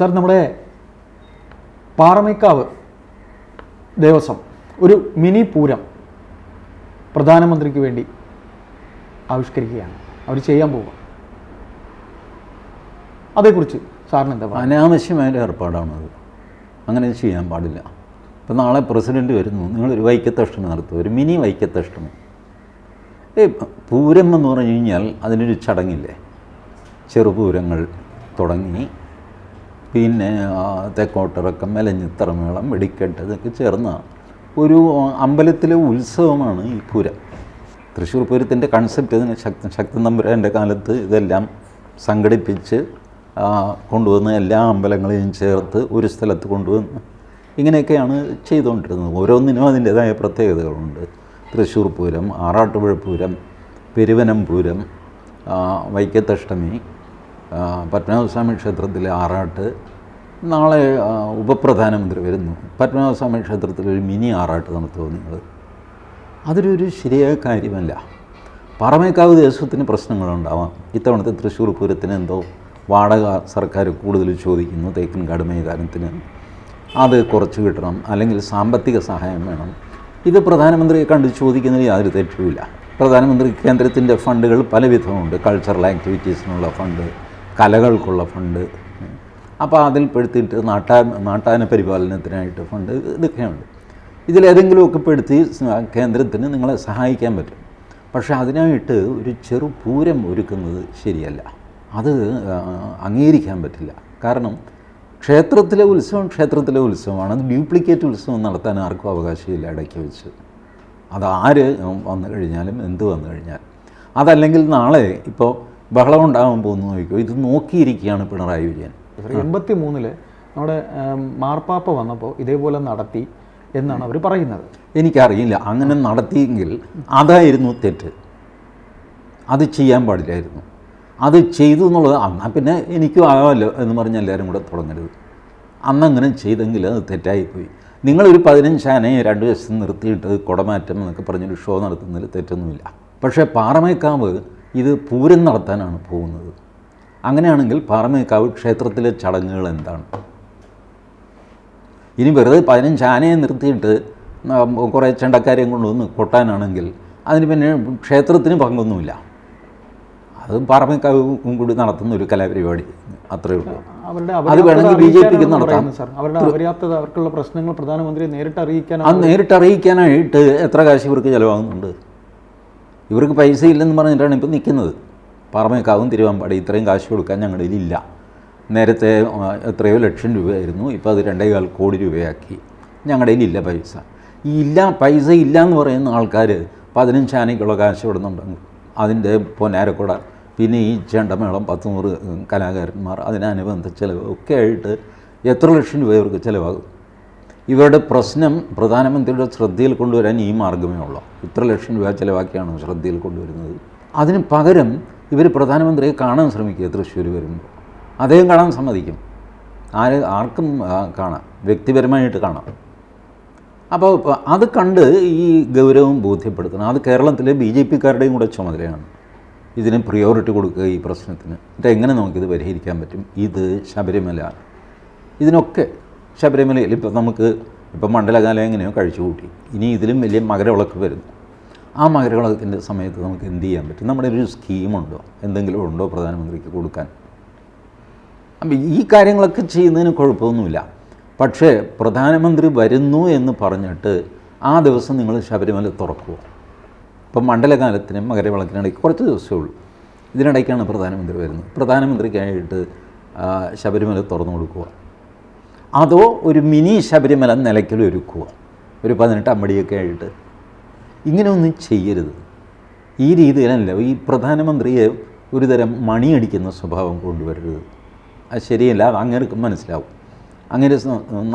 Sir നമ്മുടെ പാറമേക്കാവ് ദേവസ്വം ഒരു mini Pooram പ്രധാനമന്ത്രിക്ക് വേണ്ടി ആവിഷ്കരിക്കുകയാണ്. അവർ ചെയ്യാൻ പോവുക അതേക്കുറിച്ച് സാറിന് എന്താ അനാവശ്യമായ ഏർപ്പാടാണ് ഏർപ്പാടാണത്. അങ്ങനെ ചെയ്യാൻ പാടില്ല. ഇപ്പം നാളെ പ്രസിഡന്റ് വരുന്നു. നിങ്ങളൊരു വൈക്കത്തഷ്ടമി നടത്തുക. ഒരു മിനി വൈക്കത്തഷ്ടമി ഏ പൂരം എന്ന് പറഞ്ഞു കഴിഞ്ഞാൽ അതിനൊരു ചടങ്ങില്ലേ? ചെറുപൂരങ്ങൾ തുടങ്ങി പിന്നെ തെക്കോട്ടിറക്കം മെലഞ്ഞിത്തറമേളം വെടിക്കെട്ട് ഇതൊക്കെ ചേർന്നതാണ്. ഒരു അമ്പലത്തിലെ ഉത്സവമാണ് ഈ പൂരം. തൃശ്ശൂർ പൂരത്തിന്റെ കൺസെപ്റ്റ് ഇതിന് ശക്തി ശക്തൻ തമ്പുരാന്റെ കാലത്ത് ഇതെല്ലാം സംഘടിപ്പിച്ച് കൊണ്ടുവന്ന് എല്ലാ അമ്പലങ്ങളെയും ചേർത്ത് ഒരു സ്ഥലത്ത് കൊണ്ടുവന്ന് ഇങ്ങനെയൊക്കെയാണ് ചെയ്തുകൊണ്ടിരുന്നത്. ഓരോന്നിനും അതിന്റേതായ പ്രത്യേകതകളുണ്ട്. തൃശ്ശൂർ പൂരം ആറാട്ടുപുഴ പൂരം പെരുവനം പൂരം വൈക്കത്തഷ്ടമി പത്മനാഭസ്വാമി ക്ഷേത്രത്തിലെ ആറാട്ട് നാളെ ഉപപ്രധാനമന്ത്രി വരുന്നു. പത്മനാഭസ്വാമി ക്ഷേത്രത്തിൽ ഒരു മിനി ആറാട്ട് നടത്തുമോ നിങ്ങൾ? അതൊരു ശരിയായ കാര്യമല്ല. പറമേക്കാവ് ദേശത്തിന് പ്രശ്നങ്ങളുണ്ടാവാം. ഇത്തവണത്തെ തൃശ്ശൂർ പൂരത്തിന് എന്തോ വാടക സർക്കാർ കൂടുതൽ ചോദിക്കുന്നു തേക്കൻ മൈതാനത്തിന്. അത് കുറച്ച് കിട്ടണം അല്ലെങ്കിൽ സാമ്പത്തിക സഹായം വേണം. ഇത് പ്രധാനമന്ത്രിയെ കണ്ട് ചോദിക്കുന്നതിൽ യാതൊരു തെറ്റുമില്ല. പ്രധാനമന്ത്രി കേന്ദ്രത്തിന്റെ ഫണ്ടുകൾ പലവിധമുണ്ട്. കൾച്ചറൽ ആക്ടിവിറ്റീസിനുള്ള ഫണ്ട് കലകൾക്കുള്ള ഫണ്ട്. അപ്പോൾ അതിൽ പെടുത്തിയിട്ട് നാട്ടാ നാട്ടാന പരിപാലനത്തിനായിട്ട് ഫണ്ട് ഇതൊക്കെയുണ്ട്. ഇതിലേതെങ്കിലുമൊക്കെ പെടുത്തി കേന്ദ്രത്തിന് നിങ്ങളെ സഹായിക്കാൻ പറ്റും. പക്ഷേ അതിനായിട്ട് ഒരു ചെറു പൂരം ഒരുക്കുന്നത് ശരിയല്ല. അത് അംഗീകരിക്കാൻ പറ്റില്ല. കാരണം ക്ഷേത്രത്തിലെ ഉത്സവം ക്ഷേത്രത്തിലെ ഉത്സവമാണ്. അത് ഡ്യൂപ്ലിക്കേറ്റ് ഉത്സവം നടത്താൻ ആർക്കും അവകാശമില്ല ഇടയ്ക്ക് വെച്ച്. അത് ആര് വന്നു കഴിഞ്ഞാലും എന്ത് വന്നു കഴിഞ്ഞാലും. അതല്ലെങ്കിൽ നാളെ ഇപ്പോൾ ബഹളം ഉണ്ടാകാൻ പോകുന്നു നോക്കിക്കോ ഇത് നോക്കിയിരിക്കുകയാണ് പിണറായി വിജയൻ. എൺപത്തി മൂന്നിൽ നമ്മുടെ മാർപ്പാപ്പ വന്നപ്പോൾ ഇതേപോലെ നടത്തി എന്നാണ് അവർ പറയുന്നത്. എനിക്കറിയില്ല. അങ്ങനെ നടത്തിയെങ്കിൽ അതായിരുന്നു തെറ്റ്. അത് ചെയ്യാൻ പാടില്ലായിരുന്നു. അത് ചെയ്തു എന്നുള്ളത് എന്നാൽ പിന്നെ എനിക്കും ആകാമല്ലോ എന്ന് പറഞ്ഞ് എല്ലാവരും കൂടെ തുടങ്ങരുത് അന്നങ്ങനെ ചെയ്തെങ്കിൽ അത് തെറ്റായിപ്പോയി. നിങ്ങളൊരു പതിനഞ്ചാനയെ രണ്ട് വശത്ത് നിർത്തിയിട്ട് കുടമാറ്റം എന്നൊക്കെ പറഞ്ഞൊരു ഷോ നടത്തുന്നതിൽ തെറ്റൊന്നുമില്ല. പക്ഷേ പാറമേക്കാവ് ഇത് പൂരം നടത്താനാണ് പോകുന്നത്. അങ്ങനെയാണെങ്കിൽ പാറമേക്കാവ് ക്ഷേത്രത്തിലെ ചടങ്ങുകൾ എന്താണ്? ഇനി വെറുതെ പതിനഞ്ച് ആനയെ നിർത്തിയിട്ട് കുറേ ചെണ്ടക്കാരെയും കൊണ്ടുവന്ന് കൊട്ടാനാണെങ്കിൽ അതിന് പിന്നെ ക്ഷേത്രത്തിന് പങ്കൊന്നുമില്ല. അത് പാറമേക്കാവും കൂടി നടത്തുന്ന ഒരു കലാപരിപാടി അത്രയേ ഉള്ളൂ. അവരുടെ അത് വേണമെങ്കിൽ ബി ജെ പിക്ക് നടത്താം. അവരുടെ അവർക്കുള്ള പ്രശ്നങ്ങൾ പ്രധാനമന്ത്രി നേരിട്ട് അറിയിക്കാൻ അത് നേരിട്ട് അറിയിക്കാനായിട്ട് എത്ര കാശ് ഇവർക്ക് ചിലവാകുന്നുണ്ട്? ഇവർക്ക് പൈസ ഇല്ലെന്ന് പറഞ്ഞിട്ടാണ് ഇപ്പോൾ നിൽക്കുന്നത്. പാറമേക്കാവും തിരുവമ്പാടി ഇത്രയും കാശ് കൊടുക്കാൻ ഞങ്ങളുടെ ഇല്ല. നേരത്തെ എത്രയോ ലക്ഷം രൂപയായിരുന്നു ഇപ്പോൾ അത് രണ്ടേകാൽ കോടി രൂപയാക്കി. ഞങ്ങളുടെ ഇല്ല പൈസ. ഇല്ല പൈസ ഇല്ല എന്ന് പറയുന്ന ആൾക്കാർ പതിനഞ്ച് ആനയ്ക്കുള്ള കാശ് ഇടുന്നുണ്ടെങ്കിൽ അതിന്റെ പൊന്നാരക്കുട പിന്നെ ഈ ചെണ്ടമേളം പത്ത് നൂറ് കലാകാരന്മാർ അതിനനുബന്ധ ചിലവ് ഒക്കെ ആയിട്ട് എത്ര ലക്ഷം രൂപ ഇവർക്ക് ചിലവാകും? ഇവരുടെ പ്രശ്നം പ്രധാനമന്ത്രിയുടെ ശ്രദ്ധയിൽ കൊണ്ടുവരാൻ ഈ മാർഗമേ ഉള്ളൂ. ഇത്ര ലക്ഷം രൂപ ചിലവാക്കിയാണ് ശ്രദ്ധയിൽ കൊണ്ടുവരുന്നത്. അതിന് പകരം ഇവർ പ്രധാനമന്ത്രിയെ കാണാൻ ശ്രമിക്കുക തൃശ്ശൂർ വരുമ്പോൾ. അദ്ദേഹം കാണാൻ സമ്മതിക്കും. ആര് ആർക്കും കാണാം. വ്യക്തിപരമായിട്ട് കാണാം. അപ്പോൾ അത് കണ്ട് ഈ ഗൗരവം ബോധ്യപ്പെടുത്തണം. അത് കേരളത്തിലെ ബി ജെ പിക്കാരുടെയും കൂടെ ചുമതലയാണ്. ഇതിന് പ്രിയോറിറ്റി കൊടുക്കുക ഈ പ്രശ്നത്തിന്. എന്നിട്ട് എങ്ങനെ നമുക്കിത് പരിഹരിക്കാൻ പറ്റും? ഇത് ശബരിമല. ഇതിനൊക്കെ ശബരിമലയിൽ ഇപ്പം നമുക്ക് ഇപ്പം മണ്ഡലകാലം എങ്ങനെയോ കഴിച്ചു കൂട്ടി. ഇനി ഇതിലും വലിയ മകരവിളക്ക് വരുന്നു. ആ മകരവിളക്കിന്റെ സമയത്ത് നമുക്ക് എന്ത് ചെയ്യാൻ പറ്റും? നമ്മുടെ ഒരു സ്കീമുണ്ടോ? എന്തെങ്കിലും ഉണ്ടോ പ്രധാനമന്ത്രിക്ക് കൊടുക്കാൻ? അപ്പം ഈ കാര്യങ്ങളൊക്കെ ചെയ്യുന്നതിന് കുഴപ്പമൊന്നുമില്ല. പക്ഷേ പ്രധാനമന്ത്രി വരുന്നു എന്ന് പറഞ്ഞിട്ട് ആ ദിവസം നിങ്ങൾ ശബരിമല തുറക്കുക ഇപ്പം മണ്ഡലകാലത്തിനും മകരവിളക്കിനിടയ്ക്ക് കുറച്ച് ദിവസമേ ഉള്ളൂ. ഇതിനിടയ്ക്കാണ് പ്രധാനമന്ത്രി വരുന്നത്. പ്രധാനമന്ത്രിക്കായിട്ട് ശബരിമല തുറന്നു കൊടുക്കുക അതോ ഒരു മിനി ശബരിമല നിലയ്ക്കൽ ഒരുക്കുക ഒരു പതിനെട്ട് അമ്പടിയൊക്കെ ആയിട്ട്. ഇങ്ങനെയൊന്നും ചെയ്യരുത്. ഈ രീതിയിലല്ല ഈ പ്രധാനമന്ത്രിയെ ഒരു തരം മണിയടിക്കുന്ന സ്വഭാവം കൊണ്ടുവരരുത്. അത് ശരിയല്ല അത് അങ്ങേർക്ക് മനസ്സിലാവും. അങ്ങനെ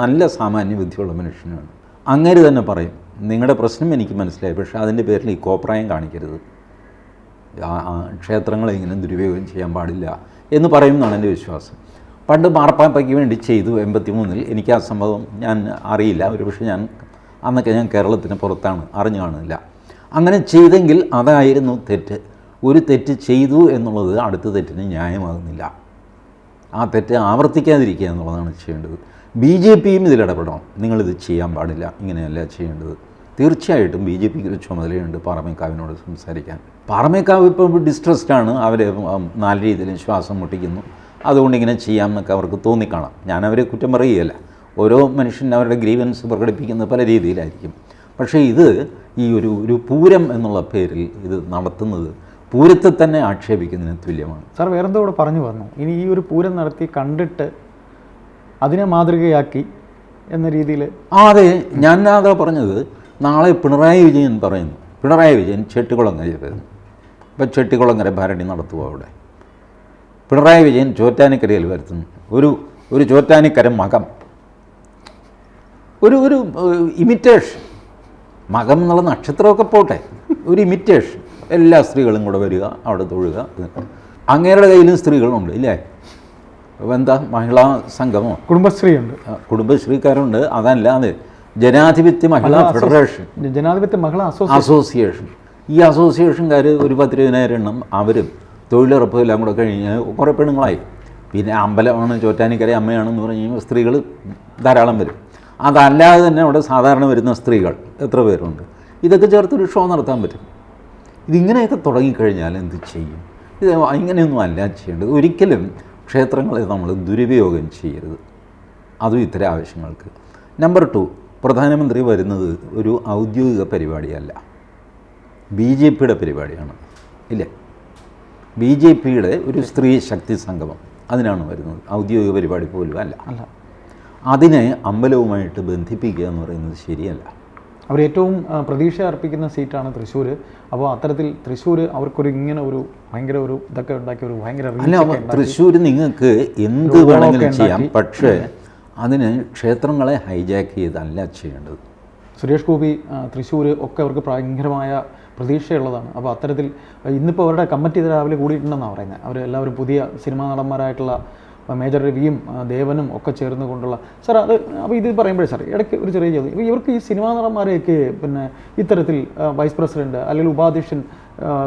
നല്ല സാമാന്യ ബുദ്ധിയുള്ള മനുഷ്യനാണ്. അങ്ങനെ തന്നെ പറയും. നിങ്ങളുടെ പ്രശ്നം എനിക്ക് മനസ്സിലായി പക്ഷേ അതിന്റെ പേരിൽ ഈ കോപ്രായം കാണിക്കരുത്. ക്ഷേത്രങ്ങളെ ഇങ്ങനെ ദുരുപയോഗം ചെയ്യാൻ പാടില്ല എന്ന് പറയും എന്നാണ് എന്റെ വിശ്വാസം. പണ്ട് മാർപ്പാപ്പയ്ക്ക് വേണ്ടി ചെയ്തു എൺപത്തി മൂന്നിൽ എനിക്ക് ആ സംഭവം ഞാൻ അറിയില്ല. ഒരു പക്ഷേ ഞാൻ അന്നൊക്കെ ഞാൻ കേരളത്തിന് പുറത്താണ്. അറിഞ്ഞു കാണില്ല അങ്ങനെ ചെയ്തെങ്കിൽ അതായിരുന്നു തെറ്റ്. ഒരു തെറ്റ് ചെയ്തു എന്നുള്ളത് അടുത്ത തെറ്റിന് ന്യായമാകുന്നില്ല. ആ തെറ്റ് ആവർത്തിക്കാതിരിക്കുക എന്നുള്ളതാണ് ചെയ്യേണ്ടത്. ബി ജെ പിയും ഇതിലിടപെടണം നിങ്ങളിത് ചെയ്യാൻ പാടില്ല. ഇങ്ങനെയല്ല ചെയ്യേണ്ടത്. തീർച്ചയായിട്ടും ബി ജെ പിക്ക് ഒരു ചുമതലയുണ്ട് പാറമേക്കാവിനോട് സംസാരിക്കാൻ. പാറമേക്കാവ് ഇപ്പോൾ ഡിസ്ട്രസ്ഡാണ് ആണ് അവർ രീതിയിൽ ശ്വാസം മുട്ടിക്കുന്നു. അതുകൊണ്ട് ഇങ്ങനെ ചെയ്യാം എന്നൊക്കെ അവർക്ക് തോന്നിക്കാണാം. ഞാൻ അവരെ കുറ്റം പറയുകയല്ല. ഓരോ മനുഷ്യനും അവരുടെ ഗ്രീവൻസ് പ്രകടിപ്പിക്കുന്നത് പല രീതിയിലായിരിക്കും. പക്ഷേ ഇത് ഈ ഒരു ഒരു പൂരം എന്നുള്ള പേരിൽ ഇത് നടത്തുന്നത് പൂരത്തെ തന്നെ ആക്ഷേപിക്കുന്നതിന് തുല്യമാണ്. സാർ വേറെന്തോ കൂടെ പറഞ്ഞു വന്നു. ഇനി ഈ ഒരു പൂരം നടത്തി കണ്ടിട്ട് അതിനെ മാതൃകയാക്കി എന്ന രീതിയിൽ ആ അതെ. ഞാൻ അതാ പറഞ്ഞത്. നാളെ പിണറായി വിജയൻ പറയുന്നു. പിണറായി വിജയൻ ചെട്ടികുളങ്ങര വരുന്നു. ഇപ്പം ചെട്ടികുളങ്ങര ഭരണി നടത്തുക അവിടെ? പിണറായി വിജയൻ ചോറ്റാനിക്കരയിൽ വരുത്തുന്നു. ഒരു ഒരു ചോറ്റാനിക്കര മകം. ഒരു ഒരു ഇമിറ്റേഷൻ മകം എന്നുള്ള നക്ഷത്രമൊക്കെ പോട്ടെ. ഒരു ഇമിറ്റേഷൻ എല്ലാ സ്ത്രീകളും കൂടെ വരിക അവിടെ തൊഴുക. അങ്ങേരുടെ കയ്യിലും സ്ത്രീകളുണ്ട് ഇല്ലേ? എന്താ മഹിളാ സംഗമോ? കുടുംബശ്രീ ഉണ്ട് കുടുംബശ്രീക്കാരുണ്ട്. അതല്ല അതല്ലാതെ ജനാധിപത്യ മഹിളാ ഫെഡറേഷൻ. ജനാധിപത്യ മഹിളാ അസോസിയേഷൻ. ഈ അസോസിയേഷൻകാർ ഒരു പത്തിരുപതിനായിരം എണ്ണം അവരും തൊഴിലുറപ്പ് എല്ലാം കൂടെ കഴിഞ്ഞ് കുറേ പെണ്ണുങ്ങളായി. പിന്നെ അമ്പലമാണ് ചോറ്റാനിക്കര അമ്മയാണെന്ന് പറഞ്ഞു കഴിഞ്ഞാൽ സ്ത്രീകൾ ധാരാളം വരും. അതല്ലാതെ തന്നെ അവിടെ സാധാരണ വരുന്ന സ്ത്രീകൾ എത്ര പേരുണ്ട്? ഇതൊക്കെ ചേർത്തൊരു ഷോ നടത്താൻ പറ്റും. ഇതിങ്ങനെയൊക്കെ തുടങ്ങിക്കഴിഞ്ഞാൽ എന്ത് ചെയ്യും? ഇത് ഇങ്ങനെയൊന്നും അല്ല ചെയ്യേണ്ടത്. ഒരിക്കലും ക്ഷേത്രങ്ങളെ നമ്മൾ ദുരുപയോഗം ചെയ്യരുത്. അതും ഇത്തരം ആവശ്യങ്ങൾക്ക്. നമ്പർ ടു പ്രധാനമന്ത്രി വരുന്നത് ഒരു ഔദ്യോഗിക പരിപാടിയല്ല. ബി ജെ പിയുടെ പരിപാടിയാണ്. ഇല്ലേ? ബി ജെ പിയുടെ ഒരു സ്ത്രീ ശക്തി സംഗമം അതിനാണ് വരുന്നത്. ഔദ്യോഗിക പരിപാടി പോലും അല്ല. അല്ല. അതിനെ അമ്പലവുമായിട്ട് ബന്ധിപ്പിക്കുക എന്ന് പറയുന്നത് ശരിയല്ല. അവർ ഏറ്റവും പ്രതീക്ഷ അർപ്പിക്കുന്ന സീറ്റാണ് തൃശ്ശൂർ അപ്പോൾ അത്തരത്തിൽ തൃശ്ശൂർ അവർക്കൊരു ഇങ്ങനെ ഒരു ഭയങ്കര ഒരു ഇതൊക്കെ ഉണ്ടാക്കിയ ഒരു ഭയങ്കര അല്ല തൃശ്ശൂർ നിങ്ങൾക്ക് എന്ത് വേണമെങ്കിലും ചെയ്യാം. പക്ഷേ അതിന് ക്ഷേത്രങ്ങളെ ഹൈജാക്ക് ചെയ്തല്ല ചെയ്യേണ്ടത്. സുരേഷ് ഗോപി തൃശ്ശൂർ ഒക്കെ അവർക്ക് ഭയങ്കരമായ പ്രതീക്ഷയുള്ളതാണ്. അപ്പോൾ അത്തരത്തിൽ ഇന്നിപ്പോൾ അവരുടെ കമ്മിറ്റി രാവിലെ കൂടിയിട്ടുണ്ടെന്നാണ് പറയുന്നത് അവർ എല്ലാവരും പുതിയ സിനിമാ നടന്മാരായിട്ടുള്ള മേജർ രവിയും ദേവനും ഒക്കെ ചേർന്ന് കൊണ്ടുള്ള സാർ അത് അപ്പോൾ ഇത് പറയുമ്പോഴേ സാർ ഇടയ്ക്ക് ഒരു ചെറിയ ചോദ്യം. ഇവർക്ക് ഈ സിനിമാ നടന്മാരെയൊക്കെ പിന്നെ ഇത്തരത്തിൽ വൈസ് പ്രസിഡന്റ് അല്ലെങ്കിൽ ഉപാധ്യക്ഷൻ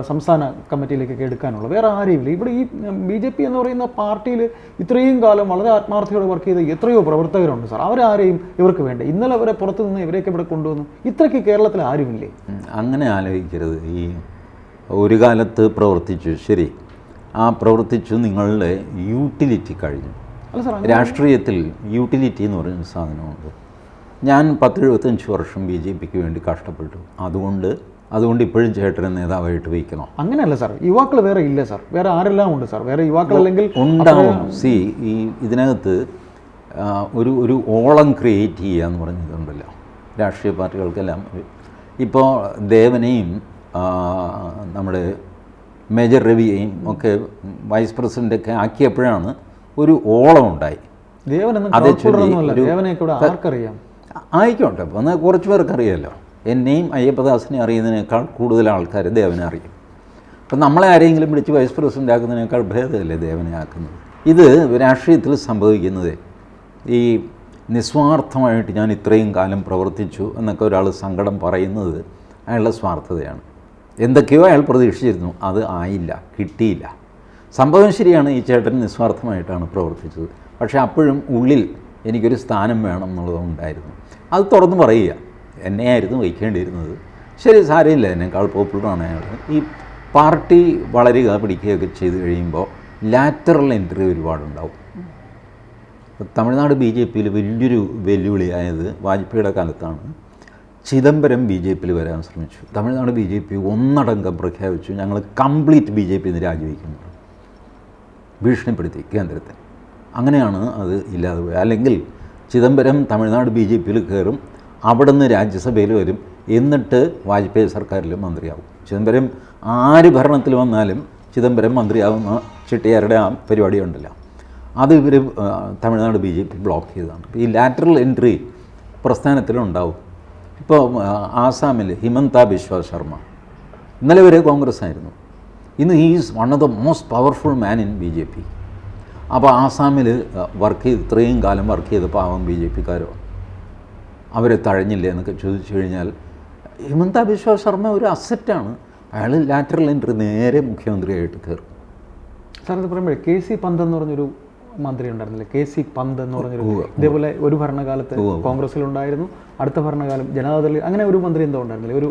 സംസ്ഥാന കമ്മിറ്റിയിലേക്കൊക്കെ എടുക്കാനുള്ള വേറെ ആരെയും ഇവിടെ ഈ ബി ജെ പി എന്ന് പറയുന്ന പാർട്ടിയിൽ ഇത്രയും കാലം വളരെ ആത്മാർത്ഥയോടെ വർക്ക് ചെയ്ത എത്രയോ പ്രവർത്തകരുണ്ട് സാർ. അവരാരെയും ഇവർക്ക് വേണ്ട? ഇന്നലെ അവരെ പുറത്തു നിന്ന് ഇവരെയൊക്കെ ഇവിടെ കൊണ്ടുവന്നു. ഇത്രയ്ക്ക് കേരളത്തിൽ ആരുമില്ലേ? അങ്ങനെ ആലോചിക്കരുത്. ഈ ഒരു കാലത്ത് പ്രവർത്തിച്ചു. ശരി. ആ പ്രവർത്തിച്ചു നിങ്ങളുടെ യൂട്ടിലിറ്റി കഴിഞ്ഞു. അല്ല സാർ രാഷ്ട്രീയത്തിൽ യൂട്ടിലിറ്റി എന്ന് പറയുന്ന സാധനമുണ്ട്. ഞാൻ പത്തെഴുപത്തഞ്ച് വർഷം ബി ജെ പിക്ക് വേണ്ടി കഷ്ടപ്പെട്ടു. അതുകൊണ്ട് അതുകൊണ്ട് ഇപ്പോഴും ചേട്ടനെ നേതാവായിട്ട് വയ്ക്കണോ അങ്ങനെയല്ല സാർ യുവാക്കൾ വേറെ ഇല്ല സാർ. വേറെ ആരെല്ലാം ഉണ്ട് സാർ. വേറെ യുവാക്കൾ അല്ലെങ്കിൽ ഉണ്ടാവും. സി ഈ ഇതിനകത്ത് ഒരു ഒരു ഓളം ക്രിയേറ്റ് ചെയ്യുക എന്ന് പറഞ്ഞിട്ടുണ്ടല്ലോ. രാഷ്ട്രീയ പാർട്ടികൾക്കെല്ലാം. ഇപ്പോൾ ദേവനെയും നമ്മുടെ മേജർ രവിയെയും ഒക്കെ വൈസ് പ്രസിഡന്റൊക്കെ ആക്കിയപ്പോഴാണ് ഒരു ഓളം ഉണ്ടായി. ആർക്കറിയാം? ആയിക്കോട്ടെ അപ്പോൾ കുറച്ച് പേർക്ക് അറിയാമല്ലോ എന്നെയും അയ്യപ്പദാസിനെ അറിയുന്നതിനേക്കാൾ കൂടുതൽ ആൾക്കാർ ദേവനെ അറിയും. അപ്പം നമ്മളെ ആരെങ്കിലും പിടിച്ച് വൈസ് പ്രസിഡന്റ് ആക്കുന്നതിനേക്കാൾ ഭേദമല്ലേ ദേവനെ ആക്കുന്നത്? ഇത് രാഷ്ട്രീയത്തിൽ സംഭവിക്കുന്നത്. ഈ നിസ്വാർത്ഥമായിട്ട് ഞാൻ ഇത്രയും കാലം പ്രവർത്തിച്ചു എന്നൊക്കെ ഒരാൾ സങ്കടം പറയുന്നത് അയാളുടെ സ്വാർത്ഥതയാണ്. എന്തൊക്കെയോ അയാൾ പ്രതീക്ഷിച്ചിരുന്നു. അത് ആയില്ല കിട്ടിയില്ല. സംഭവം ശരിയാണ് ഈ ചേട്ടൻ നിസ്വാർത്ഥമായിട്ടാണ് പ്രവർത്തിച്ചത്. പക്ഷേ അപ്പോഴും ഉള്ളിൽ എനിക്കൊരു സ്ഥാനം വേണം എന്നുള്ളത് ഉണ്ടായിരുന്നു. അത് തുറന്ന് പറയുക. എന്നെയായിരുന്നു വഹിക്കേണ്ടിയിരുന്നത് ശരി സാരമില്ല. എന്നെക്കാൾ പോപ്പുലറാണ് അയാൾ. ഈ പാർട്ടി വളരുക പിടിക്കുകയൊക്കെ ചെയ്ത് കഴിയുമ്പോൾ ലാറ്ററൽ എൻട്രി ഒരുപാടുണ്ടാവും. തമിഴ്നാട് ബി ജെ പിയിൽ വലിയൊരു വെല്ലുവിളിയായത് വാജ്പേയിയുടെ കാലത്താണ്. ചിദംബരം ബി ജെ പിയിൽ വരാൻ ശ്രമിച്ചു. തമിഴ്നാട് ബി ജെ പി ഒന്നടങ്കം പ്രഖ്യാപിച്ചു. ഞങ്ങൾ കംപ്ലീറ്റ് ബി ജെ പി എന്ന് രാജിവെക്കുന്നു. ഭീഷണിപ്പെടുത്തി കേന്ദ്രത്തെ. അങ്ങനെയാണ് അത് ഇല്ലാതെ പോയത്. അല്ലെങ്കിൽ ചിദംബരം തമിഴ്നാട് ബി ജെ പിയിൽ കയറും അവിടെ നിന്ന് രാജ്യസഭയിൽ വരും എന്നിട്ട് വാജ്പേയി സർക്കാരിൽ മന്ത്രിയാവും. ചിദംബരം ആര് ഭരണത്തിൽ വന്നാലും ചിദംബരം മന്ത്രിയാവുന്ന ചിട്ടിയാരുടെ ആ പരിപാടി ഉണ്ടല്ലോ അത് ഇവർ Tamil Nadu B J P block ചെയ്തതാണ്. ഈ ലാറ്ററൽ എൻട്രി പ്രസ്ഥാനത്തിലുണ്ടാവും. ഇപ്പോൾ ആസാമിൽ ഹിമന്ത ബിശ്വ ശർമ്മ. ഇന്നലെ വരെ കോൺഗ്രസ് ആയിരുന്നു ഇന്ന് is one of the most powerful man in B J P അപ്പോൾ ആസാമിൽ വർക്ക് ചെയ്ത് ഇത്രയും കാലം വർക്ക് ചെയ്ത പാവം ബി ജെ പിക്കാരോ അവരെ തഴഞ്ഞില്ലേ എന്നൊക്കെ ചോദിച്ചു കഴിഞ്ഞാൽ ഹിമന്ത ബിശ്വ ശർമ്മ ഒരു അസറ്റാണ് അയാൾ ലാറ്ററൽ എൻട്രി നേരെ മുഖ്യമന്ത്രിയായിട്ട് കയറും. സാർ ഇത് പറയുമ്പോഴേ കെ സി പന്ത് എന്ന് പറഞ്ഞൊരു മന്ത്രി ഉണ്ടായിരുന്നില്ല കെ സി പന്ത് എന്ന് പറഞ്ഞൊരു ഇതേപോലെ ഒരു ഭരണകാലത്ത് കോൺഗ്രസിലുണ്ടായിരുന്നു. അടുത്ത ഭരണകാലം ജനതാദളിൽ അങ്ങനെ ഒരു മന്ത്രി എന്തോ ഉണ്ടായിരുന്നില്ല? ഒരു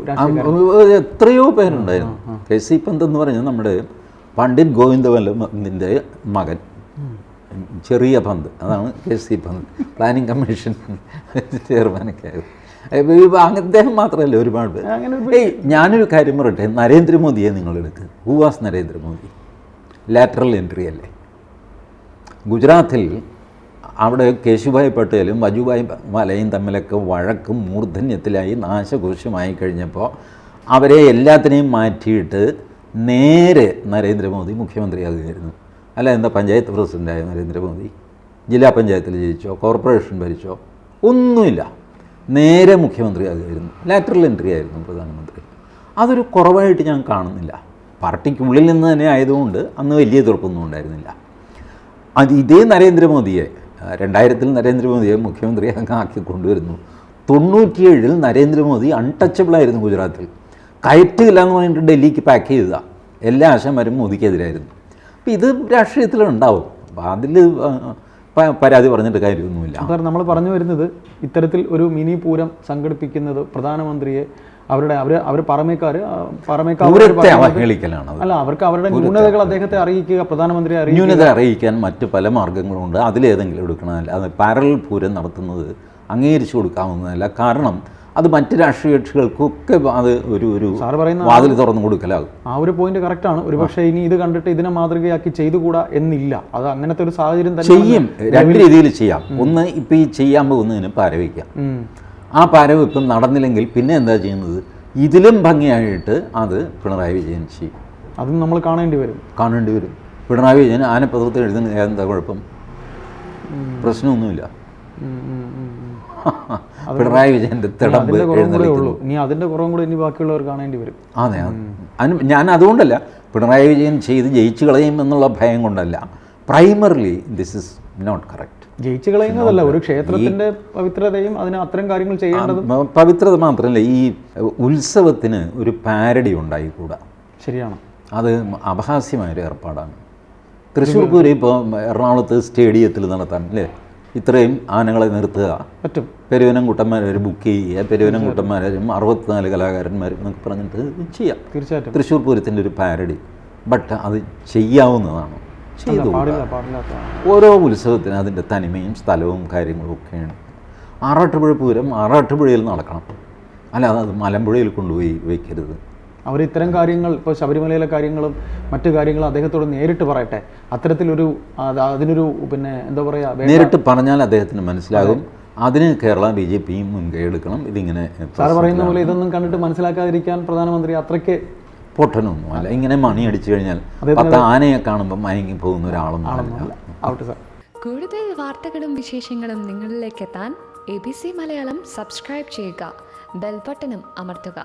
എത്രയോ പേരുണ്ടായിരുന്നു. കെ സി പന്ത് എന്ന് പറഞ്ഞാൽ നമ്മുടെ പണ്ഡിറ്റ് ഗോവിന്ദവല്ലഭന്റെ മകൻ. ചെറിയ പന്ത്. അതാണ് K C Pant. Planning commission ചെയർമാനൊക്കെ ആയത്. അദ്ദേഹം മാത്രമല്ല ഒരുപാട് പേര്. ഏയ് ഞാനൊരു കാര്യം പറയട്ടെ? നരേന്ദ്രമോദിയെ നിങ്ങളെടുക്ക്. Who was Narendra Modi? Lateral entry അല്ലേ? ഗുജറാത്തിൽ അവിടെ കേശുഭായ് പട്ടേലും വജുഭായ് മലയും തമ്മിലൊക്കെ വഴക്കും മൂർധന്യത്തിലായി നാശകോശമായി കഴിഞ്ഞപ്പോൾ അവരെ എല്ലാത്തിനെയും മാറ്റിയിട്ട് നേരെ നരേന്ദ്രമോദി മുഖ്യമന്ത്രിയാകുകയായിരുന്നു അല്ല എന്താ പഞ്ചായത്ത് പ്രസിഡന്റായ നരേന്ദ്രമോദി? ജില്ലാ പഞ്ചായത്തിൽ ജയിച്ചോ കോർപ്പറേഷൻ ഭരിച്ചോ? ഒന്നുമില്ല. നേരെ മുഖ്യമന്ത്രിയാകുകയായിരുന്നു ലാറ്ററൽ എൻട്രി ആയിരുന്നു പ്രധാനമന്ത്രി. അതൊരു കുറവായിട്ട് ഞാൻ കാണുന്നില്ല. പാർട്ടിക്കുള്ളിൽ നിന്ന് തന്നെ ആയതുകൊണ്ട് അന്ന് വലിയ തുറപ്പൊന്നും ഉണ്ടായിരുന്നില്ല. അത് ഇതേ നരേന്ദ്രമോദിയെ രണ്ടായിരത്തിൽ നരേന്ദ്രമോദിയെ മുഖ്യമന്ത്രി ആക്കി കൊണ്ടുവരുന്നു. തൊണ്ണൂറ്റിയേഴിൽ നരേന്ദ്രമോദി അൺടച്ചബിൾ ആയിരുന്നു ഗുജറാത്തിൽ. കയറ്റില്ല എന്ന് പറഞ്ഞിട്ട് ഡൽഹിക്ക് പാക്ക് ചെയ്ത എല്ലാ ആശമാരും മോദിക്കെതിരായിരുന്നു. അപ്പോൾ ഇത് രാഷ്ട്രീയത്തിലുണ്ടാവും. അപ്പോൾ അതിൽ പരാതി പറഞ്ഞിട്ട് കാര്യമൊന്നുമില്ല. സാർ നമ്മൾ പറഞ്ഞു വരുന്നത് ഇത്തരത്തിൽ ഒരു മിനി പൂരം സംഘടിപ്പിക്കുന്നത് പ്രധാനമന്ത്രിയെ അവരുടെ അവർ അവർ പറമേക്കാർ പറമേക്കാർ അവഹേളിക്കലാണ് അല്ല അവർക്ക് അവരുടെ ന്യൂനതകൾ അദ്ദേഹത്തെ അറിയിക്കുക പ്രധാനമന്ത്രി ന്യൂനത അറിയിക്കാൻ മറ്റ് പല മാർഗങ്ങളുണ്ട്. അതിലേതെങ്കിലും എടുക്കണമല്ല അത് പാരൽ പൂരം നടത്തുന്നത് അംഗീകരിച്ചു കൊടുക്കാവുന്നതല്ല. കാരണം അത് മറ്റ് രാഷ്ട്രീയ കക്ഷികൾക്കൊക്കെ അത് ഒരു ഒരു സാറ് പറയുന്ന വാതിൽ തുറന്നു കൊടുക്കലാകും. ആ ഒരു പോയിന്റ് കറക്റ്റ് ആണ്. ഒരുപക്ഷെ ഇനി ഇത് കണ്ടിട്ട് ഇതിനെ മാതൃകയാക്കി ചെയ്തുകൂടാ എന്നില്ല. അത് അങ്ങനത്തെ ഒരു സാഹചര്യം തന്നെ ചെയ്യും. രണ്ട് രീതിയിൽ ചെയ്യാം. ഒന്ന് ഇപ്പം ഈ ചെയ്യാൻ പോകുന്നതിന് പാരവിക്കാം. ആ പാരവയ്പ്പം നടന്നില്ലെങ്കിൽ പിന്നെ എന്താ ചെയ്യുന്നത്? ഇതിലും ഭംഗിയായിട്ട് അത് പിണറായി വിജയൻ ചെയ്യും. അതും നമ്മൾ കാണേണ്ടി വരും. കാണേണ്ടി വരും. പിണറായി വിജയൻ ആനപ്പത്രത്തിൽ എഴുതുന്ന എന്താ കുഴപ്പം? പ്രശ്നമൊന്നുമില്ല. പിണറായി വിജയന്റെ തിടമ്പ് അതിന്റെ കുറവും കൂടെ എഴുന്നള്ളിക്കുന്നു. ഇനി കുറവും കൂടെ ഇനി ബാക്കിയുള്ളവർ കാണേണ്ടി വരും. അതെ അതിന് ഞാൻ അതുകൊണ്ടല്ല പിണറായി വിജയൻ ചെയ്ത് ജയിച്ചു കളയും എന്നുള്ള ഭയം കൊണ്ടല്ല. Primarily this is not correct ജയിച്ചു കളയുന്നതല്ല ഒരു ക്ഷേത്രത്തിന്റെ പവിത്രതയും അതിന് അത്തരം കാര്യങ്ങൾ ചെയ്യേണ്ടത്. പവിത്രത മാത്രമല്ല ഈ ഉത്സവത്തിന് ഒരു പാരഡി ഉണ്ടായിക്കൂടാ. ശരിയാണ്. അത് അപഹാസ്യമായൊരു ഏർപ്പാടാണ്. തൃശ്ശൂർ പൂരം ഇപ്പോൾ എറണാകുളത്ത് സ്റ്റേഡിയത്തിൽ നടത്താൻ അല്ലേ? ഇത്രയും ആനകളെ നിർത്തുക. പറ്റും. പെരുവനം കുട്ടന്മാരെ ബുക്ക് ചെയ്യുക പെരുവനം കുട്ടന്മാരും അറുപത്തിനാല് കലാകാരന്മാരും എന്നൊക്കെ പറഞ്ഞിട്ട് ചെയ്യാം. തീർച്ചയായിട്ടും. തൃശ്ശൂർ പൂരത്തിന്റെ ഒരു പാരഡി ബട്ട് അത് ചെയ്യാവുന്നതാണ്. ചെയ്തു ഓരോ ഉത്സവത്തിന് അതിന്റെ തനിമയും സ്ഥലവും കാര്യങ്ങളും ഒക്കെയാണ്. ആറാട്ടുപുഴ പൂരം ആറാട്ടുപുഴയിൽ നടക്കണം. അല്ലാതെ അത് മലമ്പുഴയിൽ കൊണ്ടുപോയി വയ്ക്കരുത്. അവർ ഇത്തരം കാര്യങ്ങൾ ഇപ്പോൾ ശബരിമലയിലെ കാര്യങ്ങളും മറ്റു കാര്യങ്ങളും അദ്ദേഹത്തോട് നേരിട്ട് പറയട്ടെ. അത്തരത്തിലൊരു അത് അതിനൊരു പിന്നെ എന്താ പറയുക നേരിട്ട് പറഞ്ഞാൽ അദ്ദേഹത്തിന് മനസ്സിലാകും. അതിന് കേരള ബി ജെ പിയും മുൻകൈ എടുക്കണം. ഇതിങ്ങനെ സാറ് പറയുന്ന പോലെ ഇതൊന്നും കണ്ടിട്ട് മനസ്സിലാക്കാതിരിക്കാൻ പ്രധാനമന്ത്രി അത്രയ്ക്ക് പൊട്ടനൊന്നും അല്ല. ഇങ്ങനെ മണി അടിച്ചു കഴിഞ്ഞാൽ പത്ത് ആനയെ കാണുമ്പോൾ മയങ്ങി പോകുന്ന ഒരാളൊന്നും അല്ല. കൂടുതൽ വാർത്തകളും വിശേഷങ്ങളും നിങ്ങളിലേക്ക് എത്താൻ A B C Malayalam subscribe ചെയ്യുക. ബെൽബട്ടനും അമർത്തുക.